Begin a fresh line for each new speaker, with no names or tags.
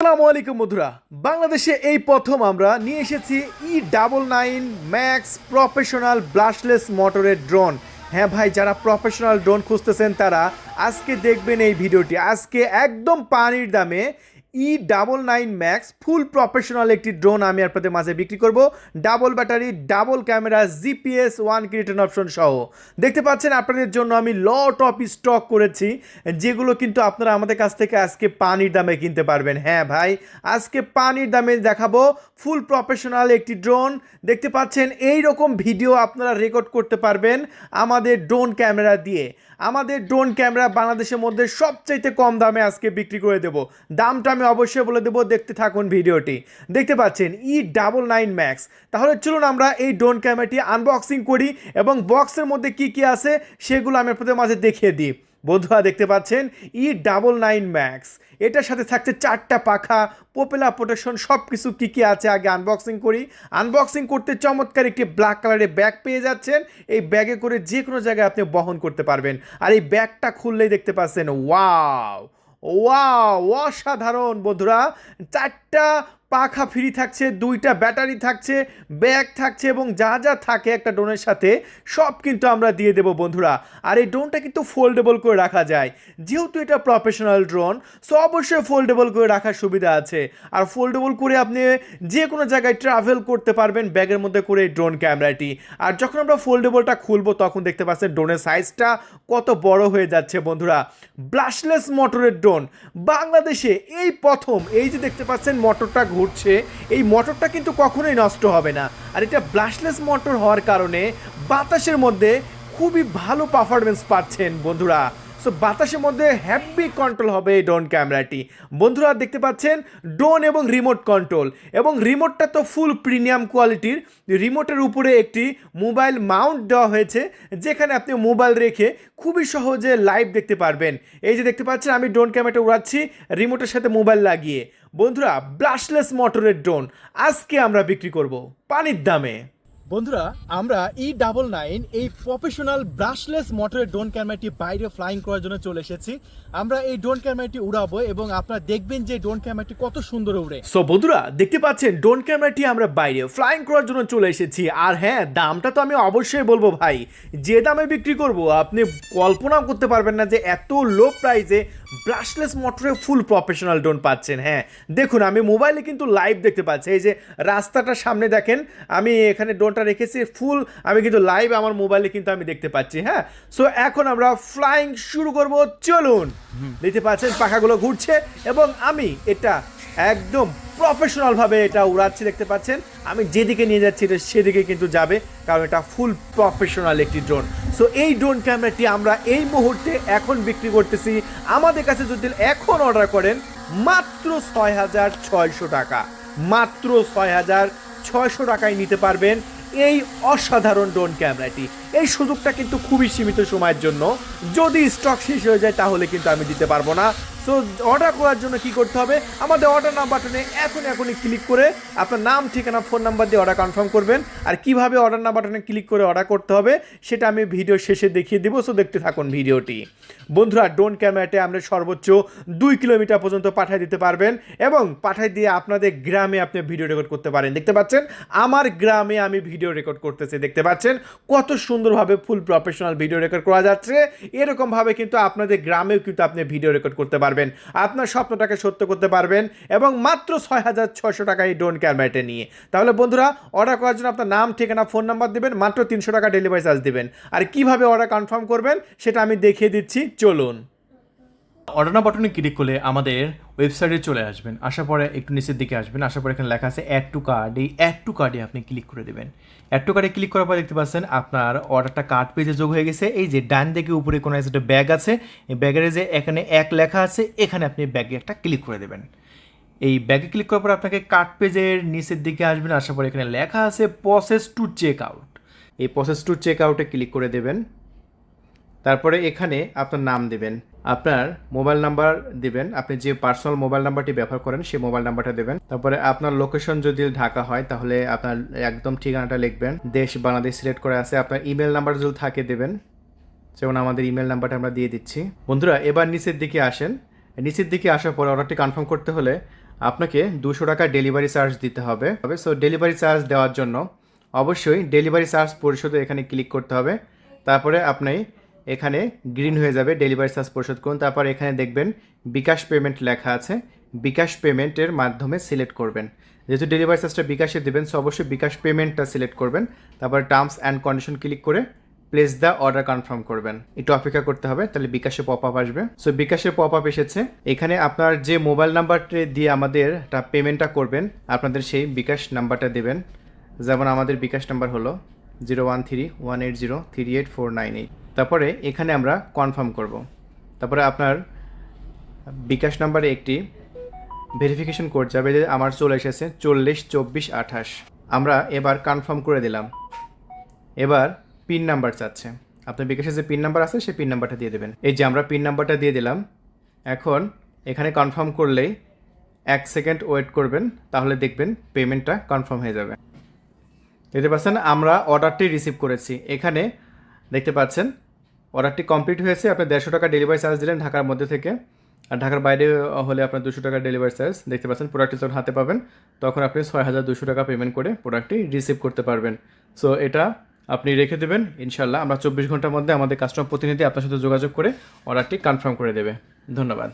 আসসালামু আলাইকুম বন্ধুরা। বাংলাদেশে এই প্রথম আমরা নিয়ে এসেছি E double nine max professional brushless মোটরের ড্রোন হ্যাঁ ভাই, যারা প্রফেশনাল ড্রোন খুঁজতেছেন তারা আজকে দেখবেন এই ভিডিওটি। আজকে একদম পানির দামে E double nine max full professional একটি ড্রোন আমি আপনাদের মাঝে বিক্রি করব। Double battery double camera GPS one return option সহ। দেখতে পাচ্ছেন, আপনাদের জন্য আমি লট অফ স্টক করেছি, যেগুলো কিন্তু আপনারা আমাদের কাছ থেকে আজকে পানির দামে কিনতে পারবেন। হ্যাঁ ভাই, আজকে পানির দামে দেখাবো ফুল প্রফেশনাল একটি ড্রোন দেখতে পাচ্ছেন এই রকম ভিডিও আপনারা রেকর্ড করতে পারবেন আমাদের ড্রোন ক্যামেরা দিয়ে। আমাদের ড্রোন ক্যামেরা বাংলাদেশের মধ্যে সবচাইতে কম দামে আজকে বিক্রি করে দেব। দামটা আমি অবশ্যই বলে দেবো, দেখতে থাকুন ভিডিওটি। দেখতে পাচ্ছেন, ই ডাবল নাইন ম্যাক্স। তাহলে চলুন আমরা এই ড্রোন ক্যামেরাটি আনবক্সিং করি এবং বক্সের মধ্যে কি কি আছে সেগুলো আমি আপনাদের মাঝে দেখিয়ে দিই। বন্ধুরা, দেখতে পাচ্ছেন, ই ডাবল নাইন ম্যাক্স। এটার সাথে থাকছে চারটা পাখা পোপেলা প্রোটেকশন সব কিছু কী কী আছে আগে আনবক্সিং করি। আনবক্সিং করতে চমৎকার একটি ব্ল্যাক কালারের ব্যাগ পেয়ে যাচ্ছেন। এই ব্যাগে করে যে কোনো জায়গায় আপনি বহন করতে পারবেন। আর এই ব্যাগটা খুললেই দেখতে পাচ্ছেন, ওয়াও! ওয়াও অসাধারণ বন্ধুরা। চারটা পাখা ফ্রি থাকছে, দুইটা ব্যাটারি থাকছে, ব্যাগ থাকছে এবং যা যা থাকে একটা ড্রোনের সাথে, সব কিন্তু আমরা দিয়ে দেবো বন্ধুরা। আর এই ড্রোনটা কিন্তু ফোল্ডেবল করে রাখা যায়। যেহেতু এটা প্রফেশনাল ড্রোন সো অবশ্যই ফোল্ডেবল করে রাখার সুবিধা আছে। আর ফোল্ডেবল করে আপনি যে কোনো জায়গায় ট্রাভেল করতে পারবেন ব্যাগের মধ্যে করে এই ড্রোন ক্যামেরাটি। আর যখন আমরা ফোল্ডেবলটা খুলবো, তখন দেখতে পাচ্ছেন ড্রোনের সাইজটা কত বড় হয়ে যাচ্ছে বন্ধুরা। ব্লাশলেস মোটরের ড্রোন। বাংলাদেশে এই প্রথম, এই যে দেখতে পাচ্ছেন মোটরটা ঘুরছে, এই মোটরটা কিন্তু কখনোই নষ্ট হবে না। আর এটা ব্লাশলেস মোটর হওয়ার কারণে বাতাসের মধ্যে খুবই ভালো পারফরমেন্স পাচ্ছেন বন্ধুরা। সো বাতাসের মধ্যে হ্যাপি কন্ট্রোল হবে এই ড্রোন ক্যামেরাটি বন্ধুরা, দেখতে পাচ্ছেন? ড্রোন এবং রিমোট কন্ট্রোল এবং রিমোটটা তো ফুল প্রিমিয়াম কোয়ালিটির রিমোটের উপরে একটি মোবাইল মাউন্ট দেওয়া হয়েছে, যেখানে আপনি মোবাইল রেখে খুবই সহজে লাইভ দেখতে পারবেন। এই যে দেখতে পাচ্ছেন, আমি ড্রোন ক্যামেরাটা উড়াচ্ছি রিমোটের সাথে মোবাইল লাগিয়ে। বন্ধুরা ব্রাশলেস মোটরের ড্রোন আজকে আমরা বিক্রি করব পানির দামে। বন্ধুরা আমরা ই ডাবল নাইন এই প্রফেশনাল ব্রাশলেস মোটরের ড্রোন ক্যামেরাটি বাইরে ফ্লাইং করার জন্য চলে এসেছি। আমরা এই ড্রোন ক্যামেরাটি উড়াবো এবং আপনারা দেখবেন যে ড্রোন ক্যামেরাটি কত সুন্দর উড়ে। সো বন্ধুরা দেখতে পাচ্ছেন ড্রোন ক্যামেরাটি আমরা বাইরে ফ্লাইং করার জন্য চলে এসেছি। আর হ্যাঁ দামটা তো আমি অবশ্যই বলব ভাই যে দামে বিক্রি করব আপনি কল্পনাও করতে পারবেন না যে এত লো প্রাইসে ব্রাশলেস মোটরে ফুল প্রফেশনাল ড্রোন পাচ্ছেন হ্যাঁ। দেখুন আমি মোবাইলে কিন্তু লাইভ দেখতে পাচ্ছি। এই যে রাস্তাটা সামনে দেখেন আমি এখানে ড্রোনটা রেখেছি ফুল আমি কিন্তু লাইভ আমার মোবাইলে কিন্তু আমি দেখতে পাচ্ছি হ্যাঁ। সো এখন আমরা ফ্লাইং শুরু করব চলুন। দেখতে পাচ্ছেন পাখাগুলো ঘুরছে এবং আমি এটা একদম প্রফেশনাল ভাবে এটা উড়াচ্ছি, দেখতে পাচ্ছেন? আমি যেদিকে নিয়ে যাচ্ছি, এটা সেদিকে কিন্তু যাবে, কারণ এটা ফুল প্রফেশনাল একটি ড্রোন সো এই ড্রোন ক্যামেরাটি আমরা এই মুহূর্তে এখন বিক্রি করতেছি। আমাদের কাছে যদি এখন অর্ডার করেন, মাত্র ছয় হাজার ছয়শো টাকা। মাত্র ছয় হাজার ছয়শো টাকায় নিতে পারবেন এই অসাধারণ ড্রোন ক্যামেরাটি এই সুযোগটা কিন্তু খুবই সীমিত সময়ের জন্য। যদি স্টক শেষ হয়ে যায়, তাহলে কিন্তু আমি দিতে পারব না। সো অর্ডার করার জন্য কি করতে হবে? আমাদের অর্ডার নাম বাটনে এখন এখনই ক্লিক করে আপনার নাম, ঠিকানা ফোন নাম্বার দিয়ে অর্ডার কনফার্ম করবেন। আর কীভাবে অর্ডার নাম বাটনে ক্লিক করে অর্ডার করতে হবে, সেটা আমি ভিডিও শেষে দেখিয়ে দিব। সো দেখতে থাকুন ভিডিওটি। বন্ধুরা ড্রোন ক্যামেরাতে আমরা সর্বোচ্চ দুই কিলোমিটার পর্যন্ত পাঠিয়ে দিতে পারবেন এবং পাঠিয়ে দিয়ে আপনাদের গ্রামে আপনি ভিডিও রেকর্ড করতে পারেন। দেখতে পাচ্ছেন? আমার গ্রামে আমি ভিডিও রেকর্ড করতেছি। দেখতে পাচ্ছেন? কত সুন্দরভাবে ফুল প্রফেশনাল ভিডিও রেকর্ড করা যাচ্ছে। এরকমভাবে কিন্তু আপনাদের গ্রামেও কিন্তু আপনি ভিডিও রেকর্ড করতে পারবেন। আপনার স্বপ্নটাকে সত্য করতে পারবেন এবং মাত্র ছয় হাজার ছশো টাকা এই ড্রোন ক্যামেরাটা নিয়ে। তাহলে বন্ধুরা অর্ডার করার জন্য আপনার নাম, ঠিকানা ফোন নাম্বার দেবেন, মাত্র তিনশো টাকা ডেলিভারি চার্জ দেবেন। আর কীভাবে অর্ডার কনফার্ম করবেন, সেটা আমি দেখিয়ে দিচ্ছি। চলুন।
অর্ডার বাটনে ক্লিক করলে আমাদের ওয়েবসাইটে চলে আসবেন। আসার পরে একটু নিচের দিকে আসবেন। আসার পরে এখানে লেখা আছে অ্যাড টু কার্ড এই অ্যাড টু কার্ডে আপনি ক্লিক করে দেবেন। অ্যাড টু কার্ডে ক্লিক করার পর দেখতে পাচ্ছেন আপনার অর্ডারটা কার্ড পেজে যোগ হয়ে গেছে। এই যে ডান দিকে উপরে কোনো একটা ব্যাগ আছে, এই ব্যাগের যে এখানে এক লেখা আছে, এখানে আপনি ব্যাগে একটা ক্লিক করে দেবেন। এই ব্যাগে ক্লিক করার পর আপনাকে কার্ড পেজের নিচের দিকে আসবেন। আসার পরে এখানে লেখা আছে প্রসেস টু চেক আউট এই প্রসেস টু চেক আউটে ক্লিক করে দেবেন। তারপরে এখানে আপনার নাম দেবেন, আপনার মোবাইল নাম্বার দিবেন, আপনি যে পার্সোনাল মোবাইল নাম্বারটি ব্যবহার করেন সেই মোবাইল নাম্বারটা দেবেন। তারপরে আপনার লোকেশন যদি ঢাকা হয় তাহলে আপনার একদম ঠিকানাটা লিখবেন। দেশ বাংলাদেশ সিলেক্ট করে আছে, আপনার ইমেল নাম্বার যদি থাকে দেবেন। যেমন আমাদের ইমেল নাম্বারটা আমরা দিয়ে দিচ্ছি। বন্ধুরা, এবার নিচের দিকে আসেন। নিচের দিকে আসার পর অর্ডারটি কনফার্ম করতে হলে আপনাকে দুশো টাকা ডেলিভারি চার্জ দিতে হবে। তবে সো, ডেলিভারি চার্জ দেওয়ার জন্য অবশ্যই ডেলিভারি চার্জ পরিশোধে এখানে ক্লিক করতে হবে। তারপরে আপনি এখানে গ্রিন হয়ে যাবে ডেলিভারি চার্জ পরিশোধ করুন। তারপর এখানে দেখবেন বিকাশ পেমেন্ট লেখা আছে। বিকাশ পেমেন্টের মাধ্যমে সিলেক্ট করবেন। যেহেতু ডেলিভারি চার্জটা বিকাশে দেবেন সো অবশ্যই বিকাশ পেমেন্টটা সিলেক্ট করবেন। তারপর টার্মস অ্যান্ড কন্ডিশন ক্লিক করে প্লেস দ্য অর্ডার কনফার্ম করবেন। একটু অপেক্ষা করতে হবে, তাহলে বিকাশে পপ আপ আসবে। সো বিকাশে পপ আপ এসেছে। এখানে আপনার যে মোবাইল নাম্বারটা দিয়ে আমাদের পেমেন্টটা করবেন, আপনাদের সেই বিকাশ নাম্বারটা দেবেন। যেমন আমাদের বিকাশ নাম্বার হলো zero one three one eight zero three eight four nine eight তারপরে এখানে আমরা কনফার্ম করব। তারপরে আপনার বিকাশ নাম্বারে একটি ভেরিফিকেশন কোড যাবে যে আমার চলে এসেছে চল্লিশ চব্বিশ আঠাশ। আমরা এবার কনফার্ম করে দিলাম। এবার পিন নাম্বার চাচ্ছে। আপনার বিকাশে যে পিন নাম্বার আছে, সেই পিন নাম্বারটা দিয়ে দেবেন। এই যে আমরা পিন নাম্বারটা দিয়ে দিলাম, এখন এখানে কনফার্ম করলেই এক সেকেন্ড ওয়েট করবেন, তাহলে দেখবেন পেমেন্টটা কনফার্ম হয়ে যাবে। দেখতে পাচ্ছেন, আমরা অর্ডারটি রিসিভ করেছি। এখানে দেখতে পাচ্ছেন অর্ডারটি কমপ্লিট হয়েছে, আপনি দেড়শো টাকা ডেলিভারি চার্জ দিলেন ঢাকার মধ্যে থেকে। আর ঢাকার বাইরে হলে আপনার দুশো টাকা ডেলিভারি চার্জ, দেখতে পাচ্ছেন প্রোডাক্টটি যখন হাতে পাবেন, তখন আপনি ছয় হাজার দুশো টাকা পেমেন্ট করে প্রোডাক্টটি রিসিভ করতে পারবেন। সো এটা আপনি রেখে দেবেন ইনশাল্লাহ আমরা চব্বিশ ঘণ্টার মধ্যে আমাদের কাস্টমার প্রতিনিধি আপনার সাথে যোগাযোগ করে অর্ডারটি কনফার্ম করে দেবে। ধন্যবাদ।